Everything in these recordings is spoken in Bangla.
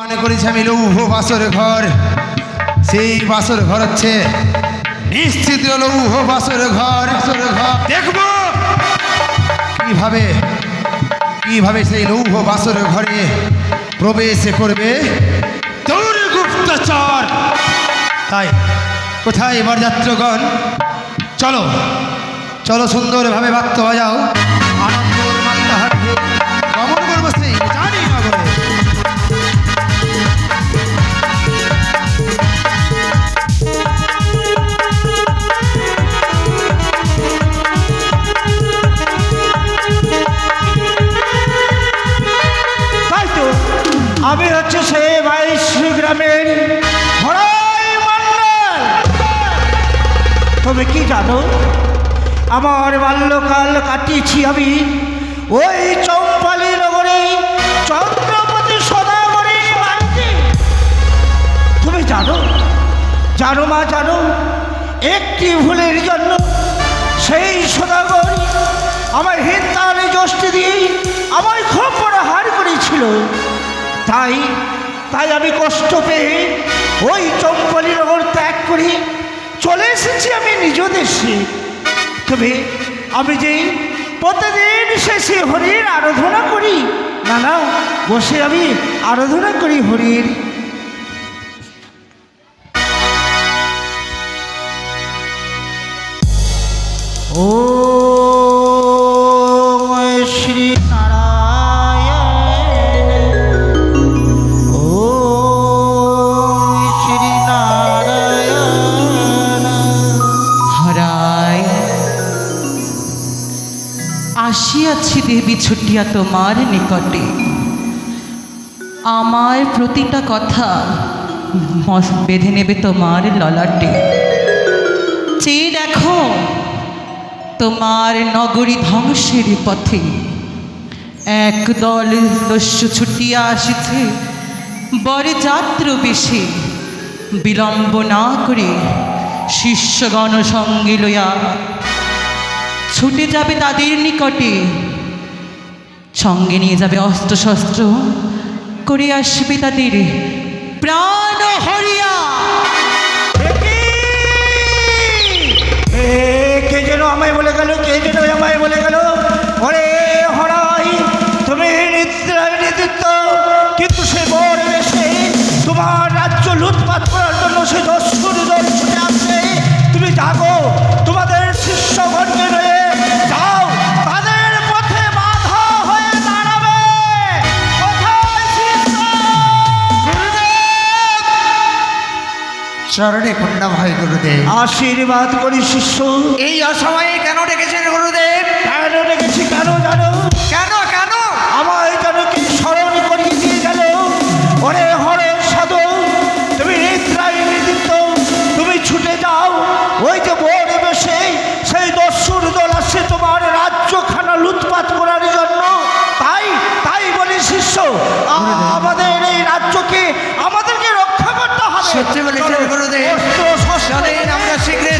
মনে করেছি আমি লৌহ বাসর ঘর। সেই বাসর ঘর হচ্ছে নিশ্চিত লৌহ বাসর ঘর বাসর ঘর। দেখব। কীভাবে কীভাবে সেই লৌহ বাসর ঘরে প্রবেশ করবে? তোর গুপ্তচর। তাই কোথায় এবার যাত্রগণ চলো। চলো সুন্দরভাবে বাক্য বাজাও। তুমি কি জানো? আমার বাল্যকাল কাটিয়েছি আমি। ওই চম্পালি নগরে, চন্দ্রপতি সদাগরে তুমি জানো? জানো মা, জানো? একটি ভুলের জন্য সেই সদাগর আমার হিন্দানে যষ্টি দিয়ে আমায় খুব বড় হার করেছিল। তাই তাই আমি কষ্ট পেয়ে ওই চম্পলি নগর ত্যাগ করে চলে এসেছি, আমি নিজ দেশে। তবে আমি যে প্রতিদিন শেষে হরির আরাধনা করি, না না, বসে আমি আরাধনা করি হরির। ও দেবী ছুটিয়া তোমার নিকটে। আমার প্রতিটা কথা বেঁধে নেবে তোমার ললাটে। চেয়ে দেখো, তোমার নগরী ধ্বংসের পথে একদল দস্যু ছুটিয়া আসিছে। বরে যাত্র বেশে বিলম্ব না করে শিষ্যগণ সঙ্গে লইয়া ছুটে যাবে তাদের নিকটে। সঙ্গে নিয়ে যাবে অস্ত্রশস্ত্র। করে আসবে তাদের। প্রাণ হরিয়া চরণে কন্যা ভয় গুরুদেব। আশীর্বাদ করি শিষ্য। এই অসময়ে কেন ডেকেছেন গুরুদেব? কেন ডেকেছি কেন জানো? কেন সত্যি বলেছেন গুরুদেব। আমরা শীঘ্রই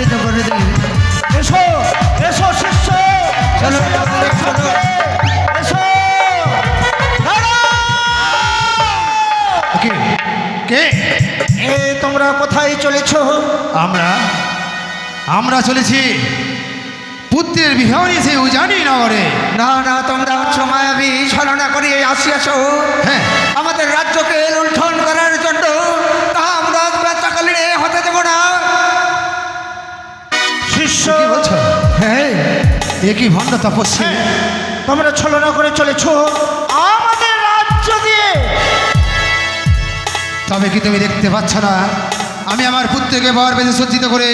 সত্যি তো গুরুদেব এসো এসো শিষ্য। চলো, চলো। এসো। কে? কে? এ তোমরা কোথায় চলেছ? আমরা আমরা চলেছি পুত্রের বিবাহ নিয়েছে উজানি নগরে। না না তোমরা মায়াবী ছলনা করিয়ে আসিয়াছ। হ্যাঁ। আমাদের এ কি ভণ্ড তপস্বী। তোমরা ছলনা করে চলেছ আমাদের রাজ্য দিয়ে। তবে কি তুমি দেখতে পাচ্ছ না? আমি আমার পুত্রকে বর বেঁধে সজ্জিত করে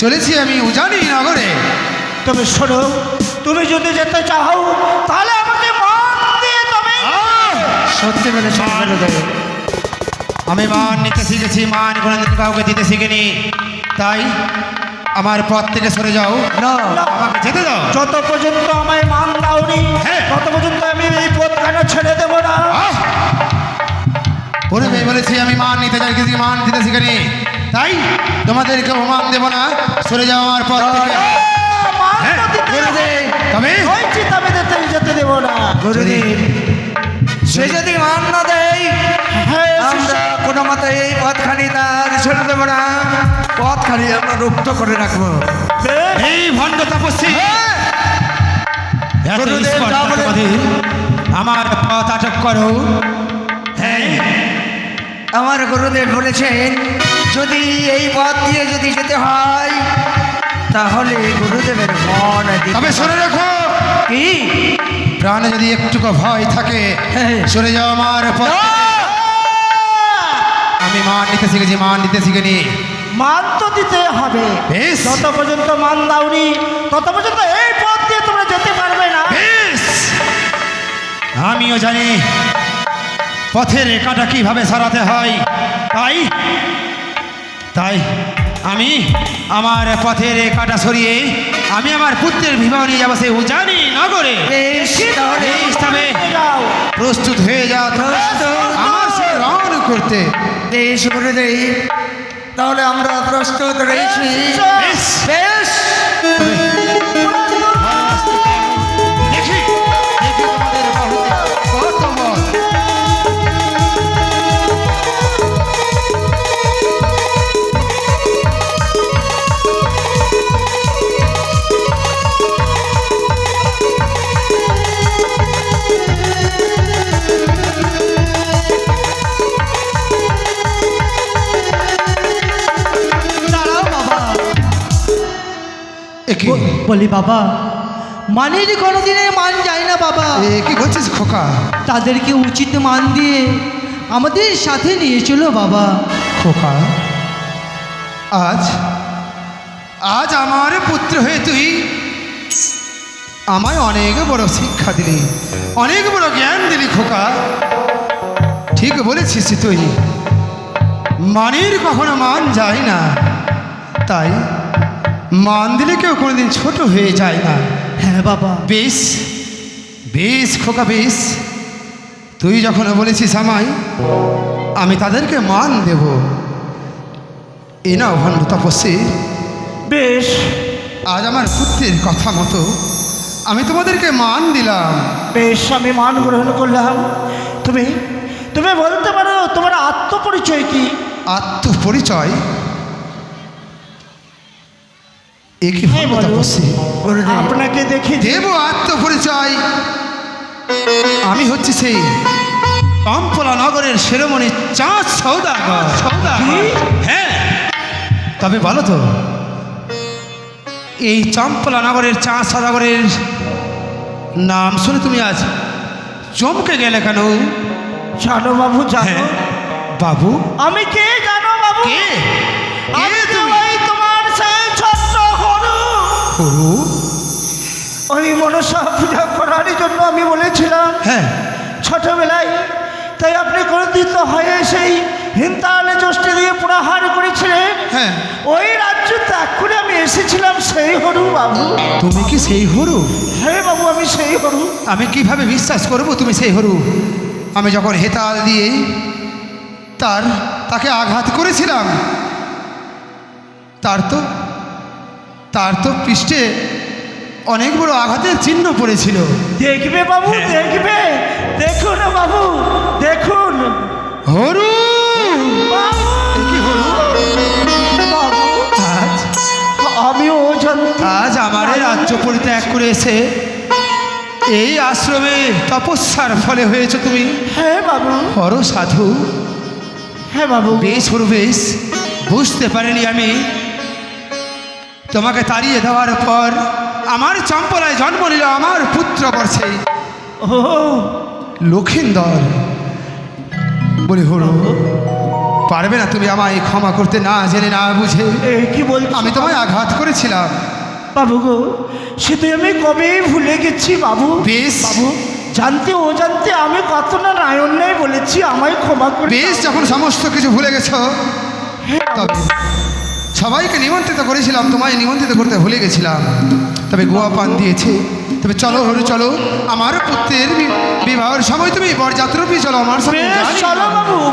চলেছি আমি উজানি নগরে। তবে শোনো তুমি যদি যেতে চাও তাহলে আমাকে মন দিয়ে তবে। সত্যি বলে বলেছেন গুরুদেব আমি মান নিতে শিখেছি মান কোনোদিন কাউকে দিতে শিখিনি। তাই আমার পথ থেকে সরে যাও। না আমাকে যেতে দাও। যত পর্যন্ত আমায় মান দাওনি হ্যাঁ। তত পর্যন্ত আমি এই পথখানা ছেড়ে দেব না? আহ! পূর্বেই বলেছি আমি মান নিতে চাই কিছু মান দিতে শিখিনি। তাই তোমাদেরকে মান দেব না সরে যাও আমার পথ হ্যাঁ, তবে? যেতে দেব না। গুরুদেব সে যদি মান না দেয় আমরা কোনো মতে এই পথখানি তার ছেড়ে দেবো না। পথখানি আমরা রুক্ত করে রাখব। এই ভণ্ড তপস্বী। এত গুরুদেব, স্পর্ধা যা বলেন। তোমাদের। আমার পথ আটক করো। হ্যাঁ। আমার গুরুদেব বলেছেন যদি এই পথ দিয়ে যদি যেতে হয় তাহলে গুরুদেবের মন তবে সরে রাখো। কি? প্রাণে যদি একটুকু ভয় থাকে হ্যাঁ। সরে যাও আমার পথ। আমি মান নিতে শিখেছি মান নিতে শিখিনি। মান তো দিতে হবে। যত পর্যন্ত মান দাওনি তত পর্যন্ত এই পথ দিয়ে তোমরা যেতে পারবে না। আমিও জানি পথের রেখাটা কীভাবে সরাতে হয়। তাই তাই আমি আমার পথের রেখাটা সরিয়ে আমি আমার পুত্রের বিবাহ নিয়ে যাব সেই উজানি নগরে। প্রস্তুত হয়ে যাও। সে করতে। করে দেই। তাহলে আমরা প্রস্তুত রয়েছি। বেশ। বলি বাবা মানের কোনোদিনে মান যায় না বাবা। এ কি করছিস খোকা? তাদেরকে উচিত মান দিয়ে আমাদের সাথে নিয়ে চলো বাবা। খোকা আজ আজ আমার পুত্র হয়ে তুই আমায় অনেক বড় শিক্ষা দিলি অনেক বড় জ্ঞান দিলি খোকা। ঠিক বলেছিস তুই। মানের কখনো মান যায় না। তাই মান দিলে কেউ কোনোদিন ছোট হয়ে যায় না। হ্যাঁ বাবা। বেশ বেশ খোকা বেশ। তুই যখন বলেছিস আমায় আমি তাদেরকে মান দেব। এ না ভণ্ড তপস্বী। বেশ। আজ আমার পুত্রের কথা মতো আমি তোমাদেরকে মান দিলাম। বেশ আমি মান গ্রহণ করলাম। তুমি তুমি বলতে পারো তোমার আত্মপরিচয় কি? আত্মপরিচয়? এ কি হ্যাঁ। আপনাকে দেখে দেব আত্মপরিচয়। আমি হচ্ছি সেই পাম্পলা নগরের শিরোমণি চাঁদ সৌদা সৌদাগর। হ্যাঁ। তবে বলো তো এই চম্পলা নগরের চাঁদ সৌদাগরের নাম শুনে তুমি আজ চমকে গেলে কেন? জানো বাবু জানো। হ্যাঁ। বাবু? আমি কে জানো বাবু? কে? আমি তুমি? ওই মনসা পূজা করার জন্য আমি বলেছিলাম হ্যাঁ। ছোটবেলায়। তাই আপনি ক্রোধিত হয়ে সেই হিন্তালে জ্যোষ্ঠী দিয়ে পুরাহার করেছিলেন। হ্যাঁ। ওই রাজ্য ত্যাগ করে আমি এসেছিলাম সেই হরু বাবু। তুমি কি সেই হরু? হ্যাঁ বাবু আমি সেই হরু। আমি কীভাবে বিশ্বাস করব তুমি সেই হরু? আমি যখন হেতাল দিয়ে তার তাকে আঘাত করেছিলাম তার তো তার তো পৃষ্ঠে অনেক বড় আঘাতের চিহ্ন পড়েছিল। দেখবে বাবু হ্যাঁ। দেখবে। দেখুন বাবু দেখুন। হরু! বাবু! আজ। আমি আজ আমার রাজ্য পরিত্যাগ করে এসে এই আশ্রমে তপস্যার ফলে হয়েছে তুমি। হ্যাঁ বাবু। হর সাধু। হ্যাঁ বাবু। বেশ হরু বেশ। বুঝতে পারিনি আমি তোমাকে তাড়িয়ে দেওয়ার পর আমার চম্পলায় জন্ম নিল আমার পুত্র বর্ষে। ও লক্ষিন্দর। বলি হরু পারবে না তুমি আমায় ক্ষমা করতে না জেনে না বুঝে? এ কি বল আমি তোমায় আঘাত করেছিলাম। বাবু গো সে তো আমি কবে ভুলে গেছি বাবু? বেশ। বাবু জানতে ও জানতে আমি কত না রায় অন্যায় বলেছি আমায় ক্ষমা করে বেশ যখন সমস্ত কিছু ভুলে গেছো তবে সবাইকে নিমন্ত্রিত করেছিলাম তোমায় নিমন্ত্রিত করতে ভুলে গেছিলাম। তবে গোয়া পান দিয়েছে। তবে চলো হলো চলো। আমার পুত্রের বিবাহের সময় তুমি বরযাত্রী চলো আমার সঙ্গে চলো। বাবু।